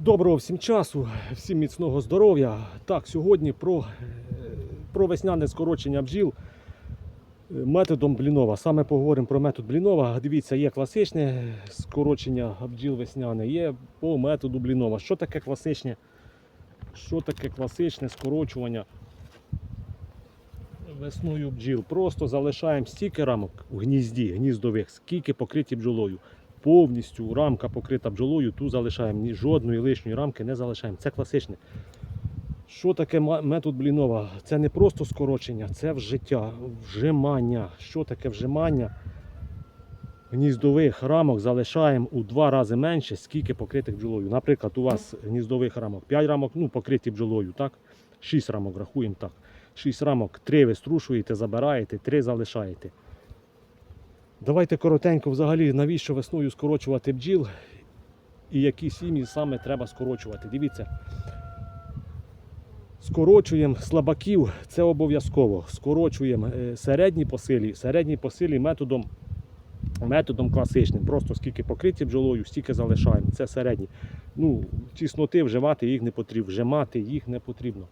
Доброго всім часу, всім міцного здоров'я. Так, сьогодні про, е, про весняне скорочення бджіл е, методом Блінова. Саме поговоримо про метод Блінова. Дивіться, є класичне скорочення бджіл весняне, є по методу Блінова. Що таке класичне? Що таке класичне скорочування весною бджіл? Просто залишаємо стільки рамок в гнізді, гніздових, скільки покриті бджолою повністю рамка покрита бджолою, ту залишаємо. Ні жодної лишньої рамки не залишаємо. Це класичне. Що таке метод Блінова? Це не просто скорочення, це вжиття, вжимання. Що таке вжимання? Гніздових рамок залишаємо у два рази менше, скільки покритих бджолою. Наприклад, у вас гніздових рамок 5 рамок, ну покриті бджолою, так? 6 рамок рахуємо так. 6 рамок, 3 ви струшуєте, забираєте, 3 залишаєте. Давайте коротенько взагалі, навіщо весною скорочувати бджіл і які сім'ї саме треба скорочувати. Дивіться. Скорочуємо слабаків, це обов'язково. Скорочуємо е, середні посилі, середні посилі методом, методом класичним. Просто скільки покриті бджолою, стільки залишаємо. Це середні. Ну, тісноти вживати їх не потрібно, вжимати їх не потрібно.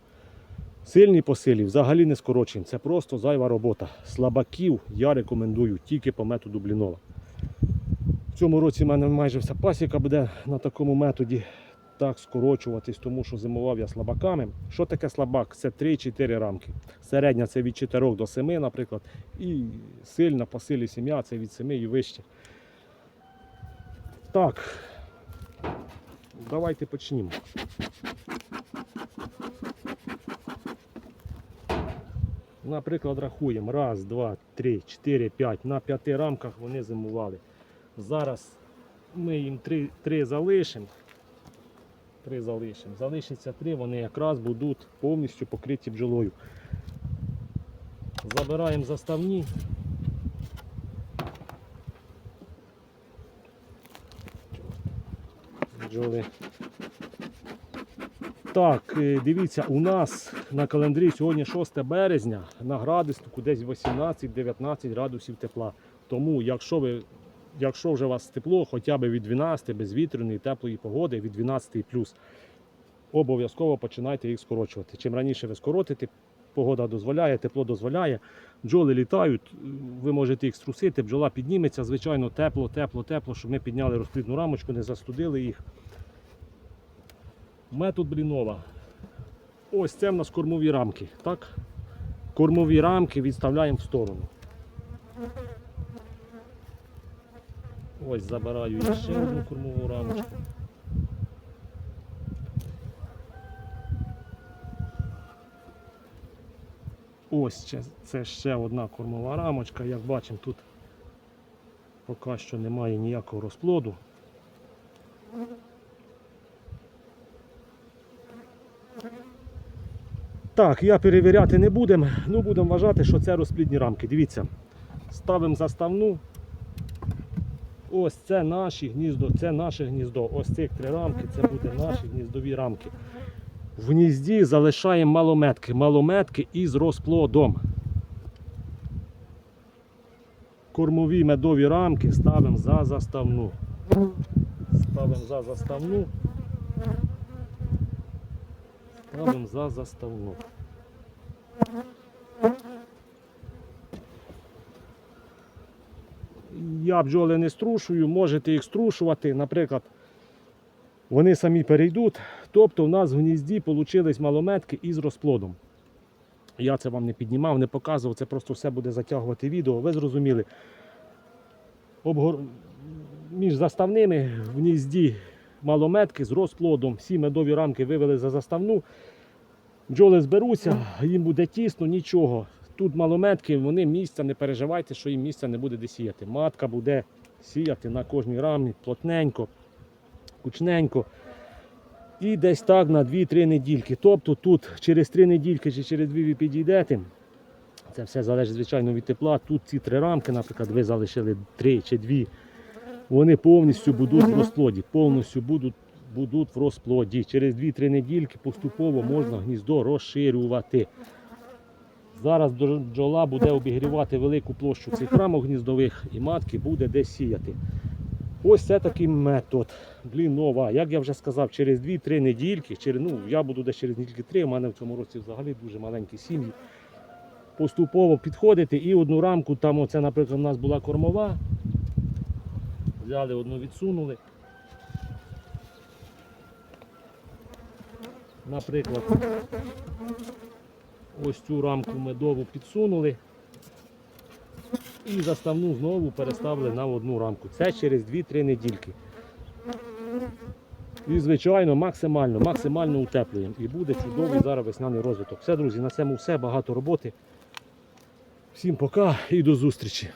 Сильні посилі взагалі не скорочуємо. Це просто зайва робота. Слабаків я рекомендую тільки по методу Блінова. В цьому році в мене майже вся пасіка буде на такому методі так скорочуватись, тому що зимував я слабаками. Що таке слабак? Це 3-4 рамки. Середня це від 4 до 7, наприклад. І сильна по силі сім'я це від 7 і вище. Так, давайте почнімо. Наприклад, рахуємо. Раз, два, три, чотири, п'ять. На п'яти рамках вони зимували. Зараз ми їм три, три залишимо. Три залишимо. Залишиться три, вони якраз будуть повністю покриті бджолою. Забираємо заставні. Бджоли. Так, е, дивіться, у нас на календарі сьогодні 6 березня, на градуснику десь 18-19 градусів тепла. Тому, якщо ви, якщо вже у вас тепло, хоча б від 12 безвітряної теплої погоди, від 12 плюс, обов'язково починайте їх скорочувати. Чим раніше ви скоротите, погода дозволяє, тепло дозволяє, бджоли літають, ви можете їх струсити, бджола підніметься, звичайно, тепло, тепло, тепло, щоб ми підняли розплідну рамочку, не застудили їх. Метод Блінова. Ось це в нас кормові рамки. Так? Кормові рамки відставляємо в сторону. Ось забираю ще одну кормову рамочку. Ось це ще одна кормова рамочка. Як бачимо, тут поки що немає ніякого розплоду. Так, я перевіряти не будемо, ну будемо вважати, що це розплідні рамки. Дивіться, ставимо заставну. Ось це наші гніздо, це наше гніздо. Ось цих три рамки, це буде наші гніздові рамки. В гнізді залишаємо малометки. Малометки із розплодом. Кормові медові рамки ставимо за заставну. Ставимо за заставну. Ставимо за заставну. Я бджоли не струшую, можете їх струшувати. Наприклад, вони самі перейдуть. Тобто в нас в гнізді вийшли малометки із розплодом. Я це вам не піднімав, не показував, це просто все буде затягувати відео. Ви зрозуміли. Обгор... Між заставними в гнізді малометки з розплодом. Всі медові рамки вивели за заставну. Бджоли зберуться, їм буде тісно, нічого. Тут малометки, вони місця, не переживайте, що їм місця не буде де сіяти. Матка буде сіяти на кожній рамі плотненько, кучненько. І десь так на 2-3 недільки. Тобто тут через 3 недільки чи через 2 ви підійдете. Це все залежить, звичайно, від тепла. Тут ці три рамки, наприклад, ви залишили 3 чи 2. Вони повністю будуть в розплоді. Повністю будуть, будуть в розплоді. Через 2-3 недільки поступово можна гніздо розширювати. Зараз бджола буде обігрівати велику площу цих рамок гніздових і матки буде десь сіяти. Ось це такий метод. Блін, нова. Як я вже сказав, через 2-3 недільки, через, ну, я буду десь через недільки 3, у мене в цьому році взагалі дуже маленькі сім'ї. Поступово підходити і одну рамку, там оце, наприклад, у нас була кормова. Взяли одну, відсунули. Наприклад, ось цю рамку медову підсунули. І заставну знову переставили на одну рамку. Це через 2-3 недільки. І, звичайно, максимально, максимально утеплюємо. І буде чудовий зараз весняний розвиток. Все, друзі, на цьому все. Багато роботи. Всім пока і до зустрічі.